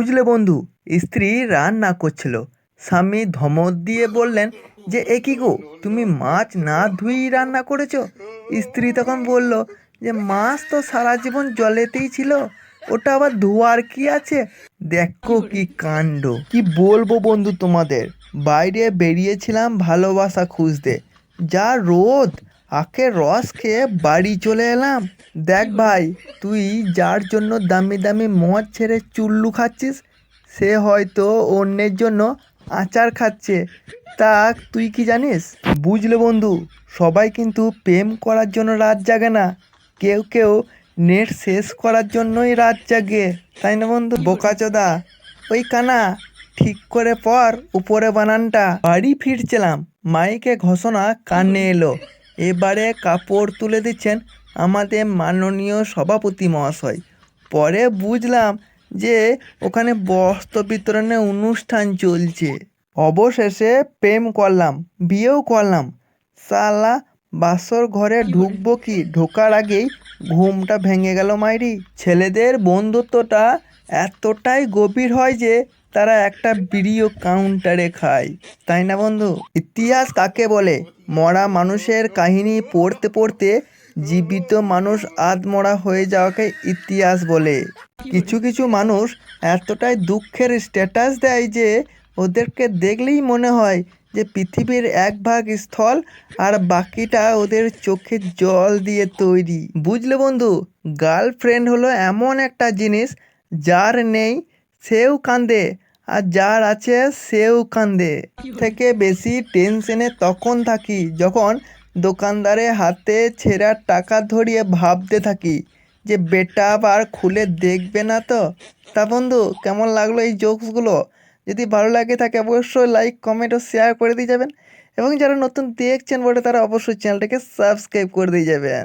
বুঝলে বন্ধু, স্ত্রী রান্না করছিল। স্বামী ধমক দিয়ে বললেন, যে এ কি গো, তুমি মাছ না ধুয়েই রান্না করেছ? স্ত্রী তখন বলল, যে মাছ তো সারা জীবন জলেতেই ছিল, ওটা আবার ধোয়ার কি আছে? দেখো কি কাণ্ড। কি বলব বন্ধু তোমাদের, বাইরে বেরিয়েছিলাম ভালোবাসা খুঁজতে। যা রোদ আখের রস খেয়ে বাড়ি চলে এলাম। দেখ ভাই, তুই যার জন্য দামি দামি মদ ছেড়ে চুল্লু খাচ্ছিস, সে হয়তো অন্যের জন্য আচার খাচ্ছে। তা তুই কি জানিস? বুঝলে বন্ধু, সবাই কিন্তু প্রেম করার জন্য রাত জাগে না। কেউ কেউ নেট শেষ করার জন্যই রাত জাগে, তাই না বন্ধু? বোকাচোদা ওই কানা, ঠিক করে পর উপরে বানানটা। বাড়ি ফিরছিলাম, মাইকে ঘোষণা কানে এলো। এবারে কাপড় তুলে দিচ্ছেন আমাদের মাননীয় সভাপতি মহাশয়। পরে বুঝলাম যে ওখানে বস্ত্র বিতরণের অনুষ্ঠান চলছে। অবশেষে প্রেম করলাম, বিয়েও করলাম। সালা বাসর ঘরে ঢুকবো কি? ঢোকার আগেই ঘুমটা ভেঙে গেল মাইরি। ছেলেদের বন্ধুত্বটা এতটাই গভীর হয় যে তারা একটা বিড়িও কাউন্টারে খায়। তাই না বন্ধু? ইতিহাস কাকে বলে? মরা মানুষের কাহিনী পড়তে পড়তে জীবিত মানুষ আধমরা হয়ে যাওয়াকে ইতিহাস বলে। কিছু কিছু মানুষ এতটাই দুঃখের স্ট্যাটাস দেয় যে ওদেরকে দেখলেই মনে হয় যে পৃথিবীর এক ভাগ স্থল আর বাকিটা ওদের চোখে জল দিয়ে তৈরি। বুঝলে বন্ধু গার্লফ্রেন্ড হলো এমন একটা জিনিস যার নেই সেও কান্দে, আর যার আছে সেও কান্দে। থেকে বেশি টেনশনে তখন থাকি, যখন দোকানদারের হাতে ছেঁড়া টাকা ধরিয়ে ভাবতে থাকি যে, বেটা আবার খুলে দেখবে না তো? তা বন্ধু, কেমন লাগল এই জোকসগুলো? যদি ভালো লাগে থাকে অবশ্যই লাইক, কমেন্ট ও শেয়ার করে দিয়ে যাবেন। এবং যারা নতুন দেখছেন বলে তারা অবশ্যই চ্যানেলটাকে সাবস্ক্রাইব করে দিয়ে যাবেন।